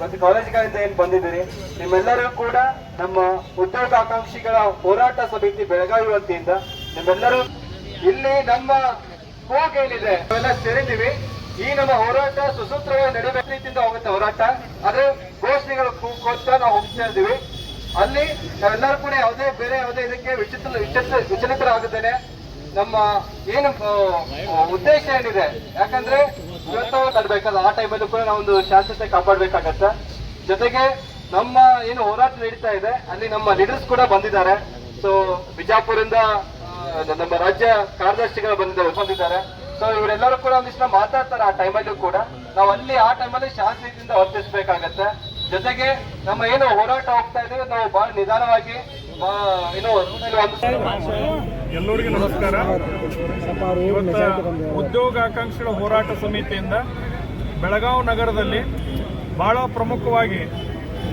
ಮತ್ತು ಕಾಲೇಜುಗಳಿಂದ ಏನ್ ಬಂದಿದ್ದೀರಿ? ನಿಮ್ಮೆಲ್ಲರಿಗೂ ಕೂಡ ನಮ್ಮ ಉದ್ಯೋಗಾಕಾಂಕ್ಷಿಗಳ ಹೋರಾಟ ಸಮಿತಿ ಬೆಳಗಾವಿ ವತಿಯಿಂದ ನಿಮ್ಮೆಲ್ಲರೂ ಇಲ್ಲಿ ನಮ್ಮ ಹೋಗೇನಿದೆ ನಾವೆಲ್ಲ ಸೇರಿದ್ದೀವಿ. ಈ ನಮ್ಮ ಹೋರಾಟ ಸುಸೂತ್ರವಾಗಿ ನಡೀಬೇಕು ರೀತಿಯಿಂದ ಹೋಗುತ್ತೆ ಹೋರಾಟ. ಆದ್ರೆ ಘೋಷಣೆಗಳು ಕೂಗ್ಕೋತ ನಾವು ಹೋಗ್ತಾ ಇದ್ದೀವಿ. ಅಲ್ಲಿ ನಾವೆಲ್ಲರೂ ಕೂಡ ಯಾವುದೇ ಬೇರೆ ಯಾವುದೇ ಇದಕ್ಕೆ ವಿಚಿತ್ರ ವಿಚಿತ್ರ ವಿಚಲಿತರಾಗುತ್ತೇನೆ ನಮ್ಮ ಏನು ಉದ್ದೇಶ ಏನಿದೆ? ಯಾಕಂದ್ರೆ ಇವತ್ತು ನಡ್ಬೇಕಲ್ಲ ಆ ಟೈಮಲ್ಲೂ ಕೂಡ ನಾವೊಂದು ಶಾಂತತೆ ಕಾಪಾಡಬೇಕಾಗತ್ತೆ. ಜೊತೆಗೆ ನಮ್ಮ ಏನು ಹೋರಾಟ ನಡೀತಾ ಇದೆ, ಅಲ್ಲಿ ನಮ್ಮ ಲೀಡರ್ಸ್ ಕೂಡ ಬಂದಿದ್ದಾರೆ. ಸೊ ಬಿಜಾಪುರಿಂದ ನಮ್ಮ ರಾಜ್ಯ ಕಾರ್ಯದರ್ಶಿಗಳು ಬಂದಿದ್ದಾರೆ ಬಂದಿದ್ದಾರೆ. ಸೊ ಇವರೆಲ್ಲರೂ ಕೂಡ ಒಂದಿಷ್ಟು ಮಾತಾಡ್ತಾರೆ ಆ ಟೈಮಲ್ಲೂ ಕೂಡ. ನಾವು ಅಲ್ಲಿ ಆ ಟೈಮಲ್ಲಿ ಶಾಂತಿಯಿಂದ ವರ್ತಿಸ್ಬೇಕಾಗತ್ತೆ. ಜೊತೆಗೆ ನಮ್ಮ ಏನು ಹೋರಾಟ ಹೋಗ್ತಾ ಇದೆ, ನಾವು ಬಹಳ ನಿಧಾನವಾಗಿ ಎಲ್ಲರಿಗೂ ನಮಸ್ಕಾರ. ಇವತ್ತ ಉದ್ಯೋಗಾಕಾಂಕ್ಷಿಗಳ ಹೋರಾಟ ಸಮಿತಿಯಿಂದ ಬೆಳಗಾವಿ ನಗರದಲ್ಲಿ ಬಹಳ ಪ್ರಮುಖವಾಗಿ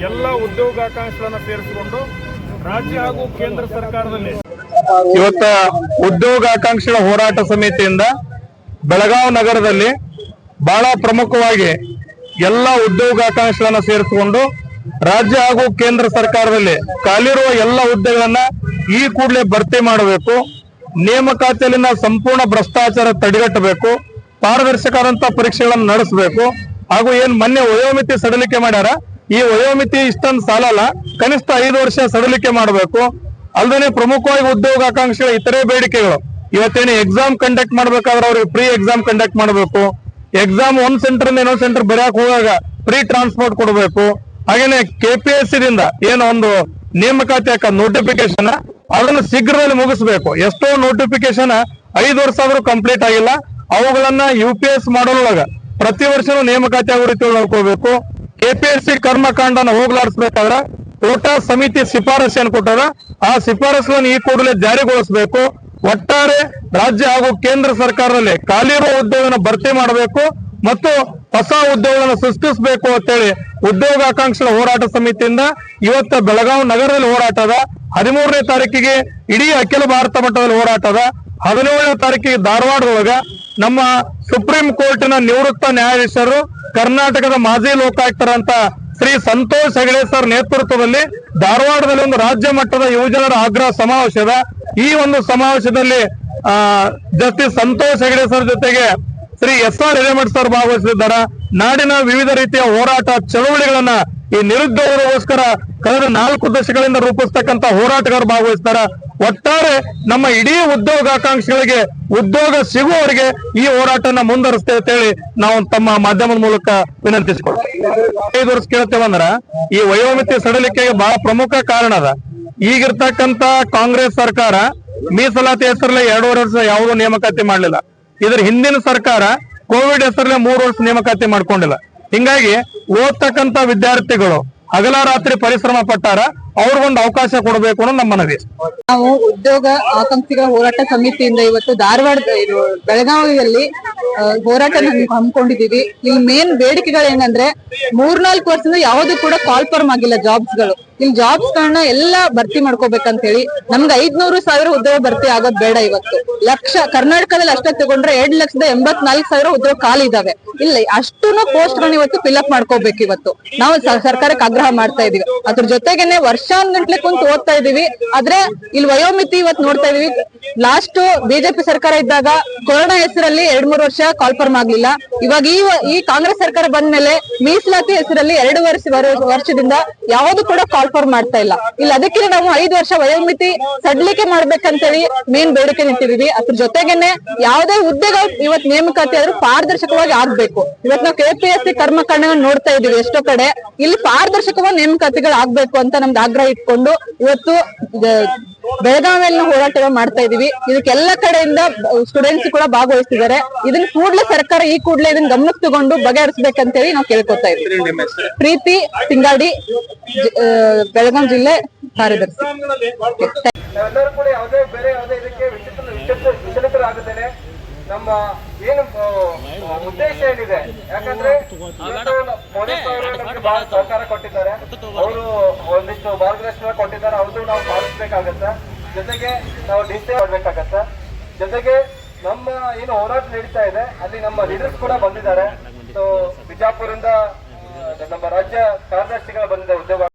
ಎಲ್ಲ ಉದ್ಯೋಗಾಕಾಂಕ್ಷಿಗಳನ್ನು ಸೇರಿಸಿಕೊಂಡು ರಾಜ್ಯ ಹಾಗೂ ಕೇಂದ್ರ ಸರ್ಕಾರದಲ್ಲಿ ಇವತ್ತ ಉದ್ಯೋಗಾಕಾಂಕ್ಷಿಗಳ ಹೋರಾಟ ಸಮಿತಿಯಿಂದ ಬೆಳಗಾವಿ ನಗರದಲ್ಲಿ ಬಹಳ ಪ್ರಮುಖವಾಗಿ ಎಲ್ಲ ಉದ್ಯೋಗಾಕಾಂಕ್ಷಿಗಳನ್ನು ಸೇರಿಸಿಕೊಂಡು ರಾಜ್ಯ ಹಾಗೂ ಕೇಂದ್ರ ಸರ್ಕಾರದಲ್ಲಿ ಖಾಲಿರುವ ಎಲ್ಲ ಹುದ್ದೆಗಳನ್ನ ಈ ಕೂಡಲೇ ಭರ್ತಿ ಮಾಡಬೇಕು. ನೇಮಕಾತಿಯಲ್ಲಿನ ಸಂಪೂರ್ಣ ಭ್ರಷ್ಟಾಚಾರ ತಡೆಗಟ್ಟಬೇಕು. ಪಾರದರ್ಶಕರಂತ ಪರೀಕ್ಷೆಗಳನ್ನು ನಡೆಸಬೇಕು. ಹಾಗೂ ಏನ್ ಮೊನ್ನೆ ವಯೋಮಿತಿ ಸಡಲಿಕೆ ಮಾಡ್ಯಾರ? ಈ ವಯೋಮಿತಿ ಇಷ್ಟೊಂದು ಸಾಲಲ್ಲ, ಕನಿಷ್ಠ ಐದು ವರ್ಷ ಸಡಲಿಕೆ ಮಾಡಬೇಕು. ಅಲ್ಲದೆ ಪ್ರಮುಖವಾಗಿ ಉದ್ಯೋಗಾಕಾಂಕ್ಷಿಗಳ ಇತರೆ ಬೇಡಿಕೆಗಳು. ಇವತ್ತೇನು ಎಕ್ಸಾಮ್ ಕಂಡಕ್ಟ್ ಮಾಡ್ಬೇಕಾದ್ರೆ ಅವ್ರಿಗೆ ಫ್ರೀ ಎಕ್ಸಾಮ್ ಕಂಡಕ್ಟ್ ಮಾಡಬೇಕು. ಎಕ್ಸಾಮ್ ಒಂದ್ ಸೆಂಟರ್ ಇನ್ನೊಂದ್ ಸೆಂಟರ್ ಬರೆಯಕ್ ಹೋಗಾಗ ಫ್ರೀ ಟ್ರಾನ್ಸ್ಪೋರ್ಟ್ ಕೊಡಬೇಕು. ಹಾಗೇನೆ ಕೆಪಿಎಸ್ಸಿದಿಂದ ಏನು ಒಂದು ನೇಮಕಾತಿ ಹಾಕ ನೋಟಿಫಿಕೇಶನ್ ಅದನ್ನು ಶೀಘ್ರದಲ್ಲಿ ಮುಗಿಸ್ಬೇಕು. ಎಷ್ಟೋ ನೋಟಿಫಿಕೇಶನ್ ಐದು ವರ್ಷ ಆದ್ರೂ ಕಂಪ್ಲೀಟ್ ಆಗಿಲ್ಲ. ಅವುಗಳನ್ನ ಯು ಪಿ ಎಸ್ ಮಾಡೋದ್ರೊಳಗ ಪ್ರತಿ ವರ್ಷನೂ ನೇಮಕಾತಿ ಆಗೋ ರೀತಿ ನೋಡ್ಕೋಬೇಕು ಕೆಪಿಎಸ್ಸಿ ಕರ್ಮಕಾಂಡನ ಹೋಗ್ಲಾಡಿಸ್ಬೇಕಾದ್ರೆ ಕೋಟಾ ಸಮಿತಿ ಶಿಫಾರಸು ಏನ್ ಕೊಟ್ಟಾರ, ಆ ಶಿಫಾರಸುಗಳನ್ನು ಈ ಕೂಡಲೇ ಜಾರಿಗೊಳಿಸಬೇಕು. ಒಟ್ಟಾರೆ ರಾಜ್ಯ ಹಾಗೂ ಕೇಂದ್ರ ಸರ್ಕಾರದಲ್ಲಿ ಖಾಲಿ ಇರುವ ಉದ್ಯೋಗವನ್ನು ಭರ್ತಿ ಮಾಡಬೇಕು ಮತ್ತು ಹೊಸ ಉದ್ಯೋಗಗಳನ್ನು ಸೃಷ್ಟಿಸಬೇಕು ಅಂತೇಳಿ ಉದ್ಯೋಗಾಕಾಂಕ್ಷಿಗಳ ಹೋರಾಟ ಸಮಿತಿಯಿಂದ ಇವತ್ತ ಬೆಳಗಾವಿ ನಗರದಲ್ಲಿ ಹೋರಾಟ ಅದ. ಹದಿಮೂರನೇ ತಾರೀಕಿಗೆ ಇಡೀ ಅಖಿಲ ಭಾರತ ಮಟ್ಟದಲ್ಲಿ ಹೋರಾಟ ಅದ. ಹದಿನೇಳನೇ ತಾರೀಕಿಗೆ ಧಾರವಾಡದೊಳಗ ನಮ್ಮ ಸುಪ್ರೀಂ ಕೋರ್ಟ್ನ ನಿವೃತ್ತ ನ್ಯಾಯಾಧೀಶರು ಕರ್ನಾಟಕದ ಮಾಜಿ ಲೋಕಾಯುಕ್ತರಂತ ಶ್ರೀ ಸಂತೋಷ್ ಹೆಗಡೆ ಸರ್ ನೇತೃತ್ವದಲ್ಲಿ ಧಾರವಾಡದಲ್ಲಿ ಒಂದು ರಾಜ್ಯ ಮಟ್ಟದ ಯುವಜನರ ಆಗ್ರಹ ಸಮಾವೇಶದ ಈ ಒಂದು ಸಮಾವೇಶದಲ್ಲಿ ಜಸ್ಟಿಸ್ ಸಂತೋಷ್ ಹೆಗಡೆ ಸರ್ ಜೊತೆಗೆ Shri S R Hiremath sir ಭಾಗವಹಿಸಿದ್ದಾರೆ. ನಾಡಿನ ವಿವಿಧ ರೀತಿಯ ಹೋರಾಟ ಚಳವಳಿಗಳನ್ನ ಈ ನಿರುದ್ಯೋಗಗೋಸ್ಕರ ಕಳೆದ ನಾಲ್ಕು ದಶಕಗಳಿಂದ ರೂಪಿಸ್ತಕ್ಕಂತ ಹೋರಾಟಗಾರರು ಭಾಗವಹಿಸ್ತಾರ. ಒಟ್ಟಾರೆ ನಮ್ಮ ಇಡೀ ಉದ್ಯೋಗಾಕಾಂಕ್ಷಿಗಳಿಗೆ ಉದ್ಯೋಗ ಸಿಗುವವರಿಗೆ ಈ ಹೋರಾಟನ ಮುಂದುವರಿಸ್ತೇವೆ ಅಂತೇಳಿ ನಾವು ತಮ್ಮ ಮಾಧ್ಯಮದ ಮೂಲಕ ವಿನಂತಿಸಿಕೊಳ್ತೇವೆ. ಐದು ವರ್ಷ ಕೇಳ್ತೇವಂದ್ರ ಈ ವಯೋಮಿತಿ ಸಡಿಲಿಕೆಗೆ ಬಹಳ ಪ್ರಮುಖ ಕಾರಣ ಅದ. ಈಗಿರ್ತಕ್ಕಂತ ಕಾಂಗ್ರೆಸ್ ಸರ್ಕಾರ ಮೀಸಲಾತಿ ಹೆಸರಲ್ಲಿ ಎರಡೂವರೆ ವರ್ಷ ಯಾವುದೋ ನೇಮಕಾತಿ ಮಾಡಲಿಲ್ಲ. ಇದರ ಹಿಂದಿನ ಸರ್ಕಾರ ಕೋವಿಡ್ ಹೆಸರಲ್ಲೇ ಮೂರು ವರ್ಷ ನೇಮಕಾತಿ ಮಾಡ್ಕೊಂಡಿಲ್ಲ. ಹಿಂಗಾಗಿ ಓದ್ತಕ್ಕಂತ ವಿದ್ಯಾರ್ಥಿಗಳು ಹಗಲ ರಾತ್ರಿ ಪರಿಶ್ರಮ ಪಟ್ಟಾರ ಅವ್ರಿಗೊಂದು ಅವಕಾಶ ಕೊಡಬೇಕು ಅನ್ನೋ ನಮ್ಮ ಮನವಿ. ನಾವು ಉದ್ಯೋಗ ಆಕಾಂಕ್ಷಿಗಳ ಹೋರಾಟ ಸಮಿತಿಯಿಂದ ಇವತ್ತು ಧಾರವಾಡ ಬೆಳಗಾವಿಯಲ್ಲಿ ಹೋರಾಟ ಹಮ್- ಹಮ್ಮಿಕೊಂಡಿದೀವಿ ಇಲ್ಲಿ ಮೇನ್ ಬೇಡಿಕೆಗಳು ಏನಂದ್ರೆ ಮೂರ್ನಾಲ್ಕು ವರ್ಷದಿಂದ ಯಾವ್ದು ಕೂಡ ಕಾಲ್ ಫಾರ್ಮ್ ಆಗಿಲ್ಲ ಜಾಬ್ಸ್ಗಳು. ಇಲ್ಲಿ ಜಾಬ್ಸ್ ಗಳನ್ನ ಎಲ್ಲಾ ಭರ್ತಿ ಮಾಡ್ಕೋಬೇಕಂತ ಹೇಳಿ ನಮ್ಗೆ ಐದ್ನೂರು ಸಾವಿರ ಉದ್ಯೋಗ ಭರ್ತಿ ಆಗೋದ್ ಬೇಡ ಇವತ್ತು. ಲಕ್ಷ, ಕರ್ನಾಟಕದಲ್ಲಿ ಅಷ್ಟೇ ತಗೊಂಡ್ರೆ ಎರಡ್ ಲಕ್ಷದ ಎಂಬತ್ನಾಲ್ಕು ಸಾವಿರ ಉದ್ಯೋಗ ಖಾಲಿ ಇದಾವೆ. ಇಲ್ಲ ಅಷ್ಟೂ ಪೋಸ್ಟ್ ಗಳನ್ನ ಇವತ್ತು ಫಿಲ್ಅಪ್ ಮಾಡ್ಕೋಬೇಕು ಇವತ್ತು. ನಾವು ಸರ್ಕಾರಕ್ಕೆ ಆಗ್ರಹ ಮಾಡ್ತಾ ಇದೀವಿ. ಅದ್ರ ಜೊತೆಗೇನೆ ವರ್ಷಾನ್ಗಂಟ್ಲೆ ಕುಂತು ಓದ್ತಾ ಇದೀವಿ. ಆದ್ರೆ ಇಲ್ಲಿ ವಯೋಮಿತಿ ಇವತ್ತು ನೋಡ್ತಾ ಇದೀವಿ. ಲಾಸ್ಟ್ ಬಿಜೆಪಿ ಸರ್ಕಾರ ಇದ್ದಾಗ ಕೊರೋನಾ ಹೆಸರಲ್ಲಿ ಎರಡ್ ಮೂರು ವರ್ಷ ಕಾಲ್ಫರ್ಮ್ ಆಗ್ಲಿಲ್ಲ. ಇವಾಗ ಈ ಕಾಂಗ್ರೆಸ್ ಸರ್ಕಾರ ಬಂದ ಮೇಲೆ ಮೀಸಲಾತಿ ಹೆಸರಲ್ಲಿ ಎರಡು ವರ್ಷ ವರ್ಷದಿಂದ ಯಾವ್ದು ಕೂಡ ಕಾಲ್ಫರ್ಮ್ ಮಾಡ್ತಾ ಇಲ್ಲ. ಇಲ್ಲ ಅದಕ್ಕೆ ನಾವು ಐದು ವರ್ಷ ವಯೋಮಿತಿ ಸಡ್ಲಿಕೆ ಮಾಡ್ಬೇಕಂತೇಳಿ ಮೇನ್ ಬೇಡಿಕೆ ನಿಂತಿದೀವಿ ಅದ್ರ ಜೊತೆಗೇನೆ ಯಾವುದೇ ಹುದ್ದೆಗಳು ಇವತ್ ನೇಮಕಾತಿ ಆದ್ರೂ ಪಾರದರ್ಶಕವಾಗಿ ಆಗ್ಬೇಕು. ಇವತ್ ನಾವು ಕೆಪಿಎಸ್ಸಿ ಕರ್ಮಕಾಂಡಗಳನ್ನ ನೋಡ್ತಾ ಇದೀವಿ ಎಷ್ಟೋ ಕಡೆ. ಇಲ್ಲಿ ಪಾರದರ್ಶಕವಾಗಿ ನೇಮಕಾತಿಗಳು ಆಗ್ಬೇಕು ಅಂತ ನಮ್ದು ಆಗ್ರಹ ಇಟ್ಕೊಂಡು ಇವತ್ತು ಬೆಳಗಾವಿಯಲ್ಲಿ ಹೋರಾಟ ಮಾಡ್ತಾ ಇದೀವಿ ಇದಕ್ಕೆಲ್ಲ ಕಡೆಯಿಂದ ಸ್ಟೂಡೆಂಟ್ಸ್ ಕೂಡ ಭಾಗವಹಿಸ್ತಿದ್ದಾರೆ. ಇದನ್ನ ಕೂಡ್ಲೆ ಸರ್ಕಾರ ಈ ಕೂಡ್ಲೇ ಇದನ್ನ ಗಮನಕ್ಕೆ ತಗೊಂಡು ಬಗೆಹರಿಸ್ಬೇಕಂತೇಳಿ ನಾವು ಕೇಳ್ಕೊತಾ ಇದ್ದೀವಿ ಪ್ರೀತಿ ತಿಂಗಾಡಿ ಬೆಳಗಾವಿ ಜಿಲ್ಲೆ ಕಾರ್ಯದರ್ಶಿ. ಕೂಡ ಯಾವುದೇ ಬೇರೆ ಯಾವುದೇ ಇದಕ್ಕೆ ನಮ್ಮ ಏನು ಉದ್ದೇಶ ಏನಿದೆ? ಯಾಕಂದ್ರೆ ಪೊಲೀಸ್ ಅವರು ನಮ್ಗೆ ಬಹಳ ಸಹಕಾರ ಕೊಟ್ಟಿದ್ದಾರೆ. ಅವರು ಒಂದಿಷ್ಟು ಮಾರ್ಗದರ್ಶನ ಕೊಟ್ಟಿದ್ದಾರೆ. ಅವ್ರದ್ದು ನಾವು ಪಾಲಿಸ್ಬೇಕಾಗತ್ತೆ? ಜೊತೆಗೆ ನಾವು ಡಿಸ್ಟೇ ಮಾಡ್ಬೇಕಾಗತ್ತೆ? ಜೊತೆಗೆ ನಮ್ಮ ಏನು ಹೋರಾಟ ನಡೀತಾ ಇದೆ. ಅಲ್ಲಿ ನಮ್ಮ ಲೀಡರ್ಸ್ ಕೂಡ ಬಂದಿದ್ದಾರೆ. ಸೊ ಬಿಜಾಪುರಿಂದ ನಮ್ಮ ರಾಜ್ಯ ಕಾರ್ಯದರ್ಶಿಗಳ ಬಂದಿದೆ ಉದ್ಯೋಗ